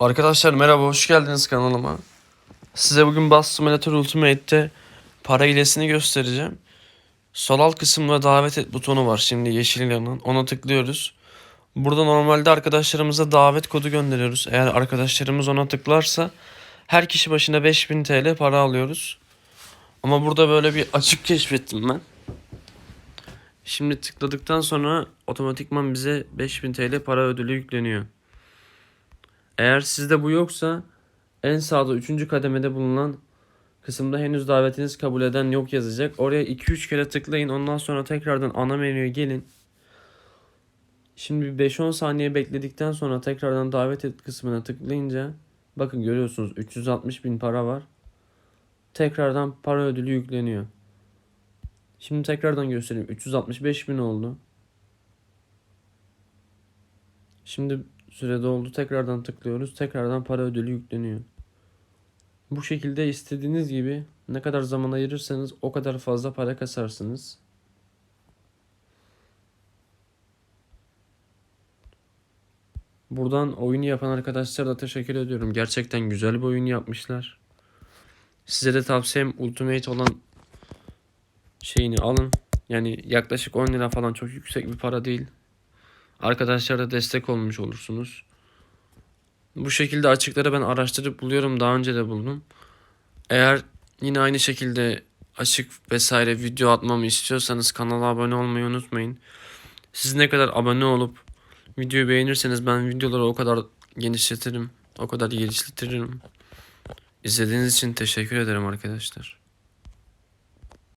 Arkadaşlar merhaba hoş geldiniz kanalıma. Size bugün Bus Simulator Ultimate'te para hilesini göstereceğim. Sol alt kısımda davet et butonu var şimdi yeşil yanan. Ona tıklıyoruz. Burada normalde arkadaşlarımıza davet kodu gönderiyoruz. Eğer arkadaşlarımız ona tıklarsa her kişi başına 5000 TL para alıyoruz. Ama burada böyle bir açık keşfettim ben. Şimdi tıkladıktan sonra otomatikman bize 5000 TL para ödülü yükleniyor. Eğer sizde bu yoksa en sağda 3. kademede bulunan kısımda henüz davetiniz kabul eden yok yazacak. Oraya 2-3 kere tıklayın. Ondan sonra tekrardan ana menüye gelin. Şimdi bir 5-10 saniye bekledikten sonra tekrardan davet et kısmına tıklayınca bakın görüyorsunuz 360 bin para var. Tekrardan para ödülü yükleniyor. Şimdi tekrardan göstereyim. 365 bin oldu. Şimdi sürede oldu. Tekrardan tıklıyoruz. Tekrardan para ödülü yükleniyor. Bu şekilde istediğiniz gibi ne kadar zaman ayırırsanız o kadar fazla para kasarsınız. Buradan oyunu yapan arkadaşlara da teşekkür ediyorum. Gerçekten güzel bir oyun yapmışlar. Size de tavsiyem Ultimate olan şeyini alın. Yani yaklaşık 10 lira falan çok yüksek bir para değil. Arkadaşlara destek olmuş olursunuz. Bu şekilde açıkları ben araştırıp buluyorum. Daha önce de buldum. Eğer yine aynı şekilde açık vesaire video atmamı istiyorsanız kanala abone olmayı unutmayın. Siz ne kadar abone olup videoyu beğenirseniz ben videoları o kadar genişletirim. O kadar geliştiririm. İzlediğiniz için teşekkür ederim arkadaşlar.